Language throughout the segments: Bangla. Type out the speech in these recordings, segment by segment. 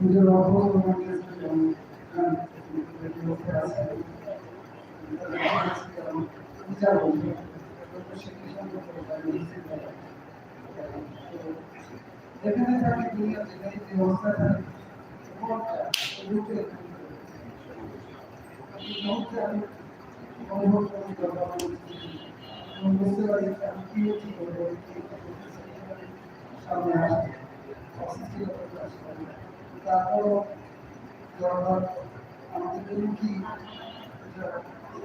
নিজের অবস্থা বিচার বলবে যেখানে থাকে দুনিয়া যেখানে যে অবস্থা থাকে আমি অনুভব করি এবং বুঝতে পারি যে আমি কি কি করব সামনে আসবে অস্থিরতা আসবে তারপরও জনগণ আমাদের জন্য কি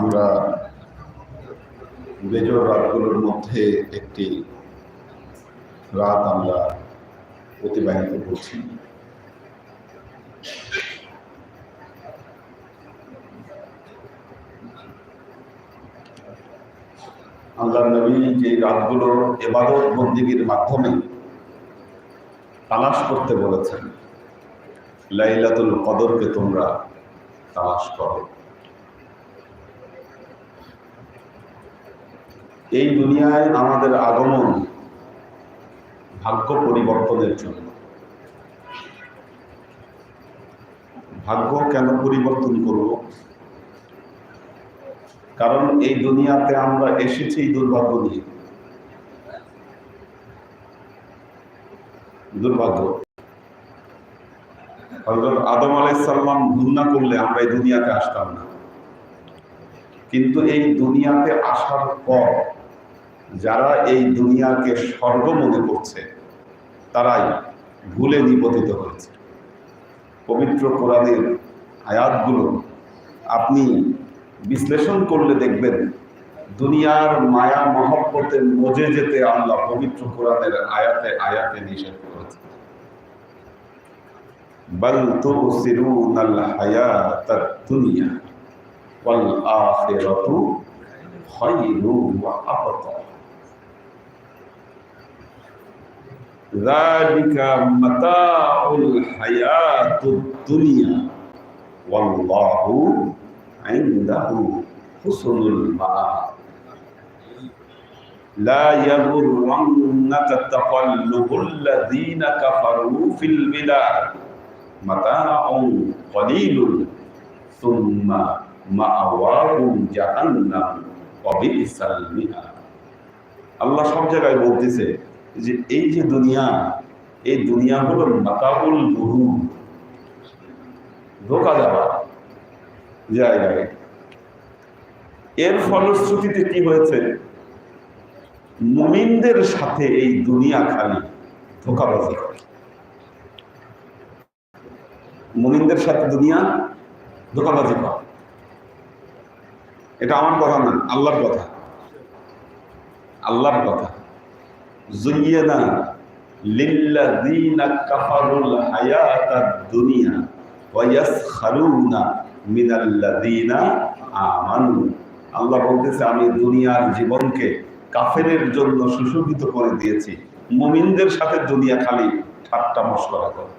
আমরা বেজর রাতগুলোর মধ্যে একটি রাত আমরা অতিবাহিত করছি। আল্লাহ নবী যে রাতগুলোর এবাদত বন্দিগির মাধ্যমে তালাশ করতে বলেছেন, লাইলাতুল কদরকে তোমরা তালাশ করো। এই দুনিয়ায় আমাদের আগমন ভাগ্য পরিবর্তনের জন্য। ভাগ্য কেন পরিবর্তন করব? কারণ এই দুনিয়াতে আমরা এসেছি দুর্ভাগ্য নিয়ে। দুর্ভাগ্য। হজরত আদম আলাইসাল্লাম ভুল না করলে আমরা এই দুনিয়াতে আসতাম না। কিন্তু এই দুনিয়াতে আসার পর যারা এই দুনিয়াকে স্বর্গ মনে করছে, তারাই ভুলে নিপতিত হয়েছে। পবিত্র কোরআনের আয়াতগুলো আপনি বিশ্লেষণ করলে দেখবেন, দুনিয়ার মায়া মহব্বতে মজে যেতে আল্লাহ পবিত্র কোরআনের আয়াতে আয়াতে নিষেধ করেছে। বল হায়াতাদ দুনিয়া ذلك متاع الحياة الدنيا والله عنده حسن المآب لا يغرنك تقلب الذين كفروا في البلاد متاع قليل ثم مأواهم جهنم وبئس المهاد আল্লাহ সব জায়গায় বলতেছে যে এই যে দুনিয়া, এই দুনিয়া হলো মাতাবুল গুরু ধোকা দেওয়া। জায়গায় এর ফলশ্রুতিতে কি হয়েছে? মুমিনদের সাথে এই দুনিয়া খালি, ধোকাবাজি। করে মুমিনদের সাথে দুনিয়া, ধোকাবাজি করে। এটা আমার কথা না, আল্লাহর কথা। আল্লাহর কথা। জুইয়েনা, লিল্লাযীনা কাফারুল হায়াতাদ দুনিয়া ওয়া ইয়াসখারুনা মিনাল্লাযীনা আমানু। আল্লাহ বলতেছে, আমি দুনিয়ার জীবনকে কাফেরের জন্য সুশোভিত করে দিয়েছি। মুমিনদের সাথে দুনিয়া খালি ঠাট্টা মশকরা করে।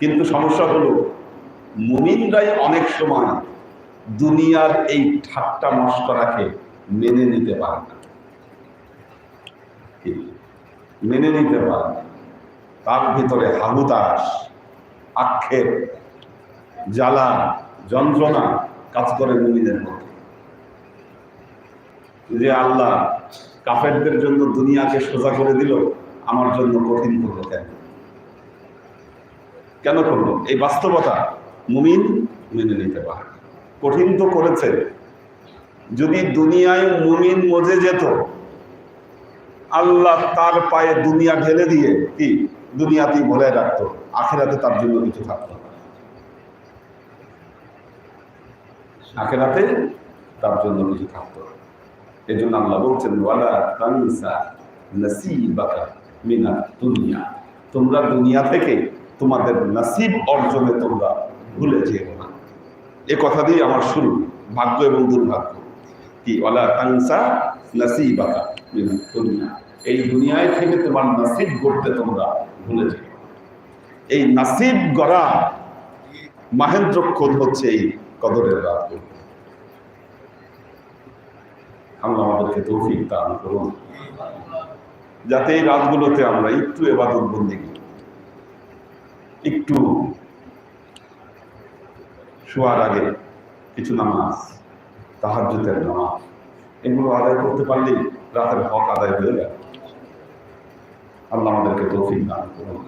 কিন্তু সমস্যা হলো, মুমিনরাই অনেক সময় দুনিয়ার এই ঠাট্টা মস্করাকে মেনে নিতে পারে না। কি? মেনে নিতে পারে। তার ভিতরে হাহুতাস আক্ষেপ, জ্বালা, যন্ত্রণা কাজ করে মুমিনের মধ্যে যে আল্লাহ কাফেরদের জন্য দুনিয়াকে সোজা করে দিল, আমার জন্য কঠিন করল কেন? কেন করল? এই বাস্তবতা মুমিন মেনে নিতে পারে। কঠিন তো করেছে। যদি দুনিয়ায় মুমিন মজে যেত আল্লাহ তার পায়ে দুনিয়া ঢেলে দিয়ে কি? দুনিয়াতেই ভরে রাখতো, আখেরাতে তার জন্য কিছু থাকতো। আখেরাতে তার জন্য কিছু থাকতো। এই জন্য আল্লাহ বলছেন মিনা দুনিয়া। তোমরা দুনিয়া থেকে তোমাদের নাসিব অর্জনে তোমরা ভুলে যেও না। এ কথা দিয়ে আমার শুরু, ভাগ্য এবং দুর্ভাগ্য। কি? ওয়ালা তানসা নাসিবাকা। দুনিয়া। এই দুনিয়ায় থেকে তোমার নাসিব গড়তে তোমরা ভুলে যেও। এই নাসিব গড়া মাহেন্দ্রক্ষণ হচ্ছে এই কদরের রাত আল্লাহ আমাদেরকে তৌফিক দান করুন। যাতে এই রাতগুলোতে আমরা একটু এবাদত বন্দি একটু শোয়ার আগে কিছু নামাজ, তাহাজ্জুদের নামাজ, এগুলো আদায় করতে পারলেই রাতের হক আদায় হয়ে যায় আল্লাহ আমাদেরকে তৌফিক দান করুন।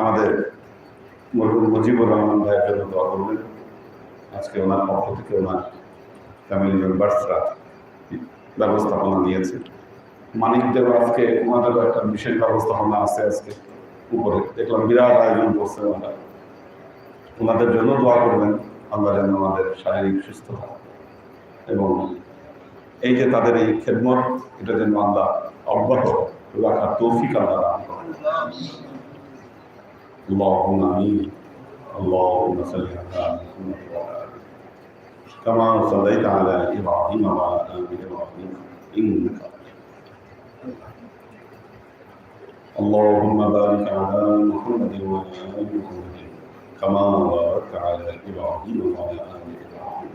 আমাদের মরহুম মুজিবুর রহমান ভাইয়ের জন্য দোয়া করবেন। আজকে ওনার পক্ষ থেকে ওনার ফ্যামিলি মেম্বার্সরা ব্যবস্থাপনা নিয়েছে। মানিকদেব আজকে ওনাদেরও একটা বিশেষ ব্যবস্থাপনা আছে আজকে উপরে। দেখলাম বিরাট আয়োজন করছে ওনারা। ওনাদের জন্য দোয়া করবেন। আল্লাহ যেন আমাদের শারীরিক সুস্থতা এবং এই যে তাদের এই খেদমত এটা যেন আল্লাহ অব্যাহত রাখার তৌফিক আল্লাহ দান করেন اللهم امين اللهم صل على محمد وعلى آله كما صليت على ابراهيم وعلى ال ابراهيم انك اللهم بارك على محمد وعلى ال محمد كما باركت على ابراهيم وعلى ال ابراهيم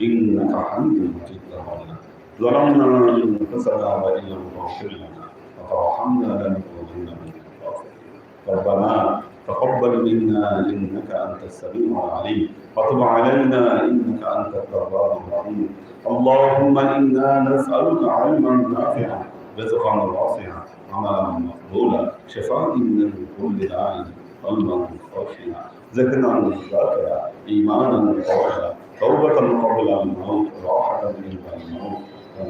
انك حميد مجيد ربنا ظلمنا انفسنا وان لم تغفر لنا وترحمنا لنكونن من الخاسرين ربنا تقبل منا إنك أنت السميع العليم. وتب علينا إنك أنت التواب الرحيم. اللهم إنا نسألك علما نافعا رزقا واسعا عملا مقبولا شفاء من كل داء قلبا خاشعا ذكرا ذاكرا إيمانا قويا توبة قبل الموت راحة عند سبحان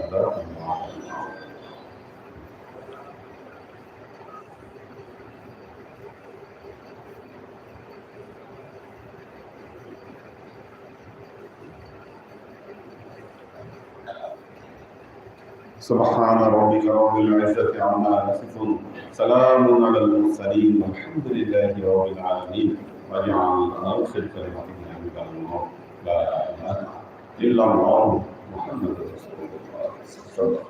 ربك رب العزة عما يصفون. سلام على المرسلين والحمد لله رب العالمين. واجعل آخر كلمتنا عند الموت لا إله إلا الله محمد رسول الله. so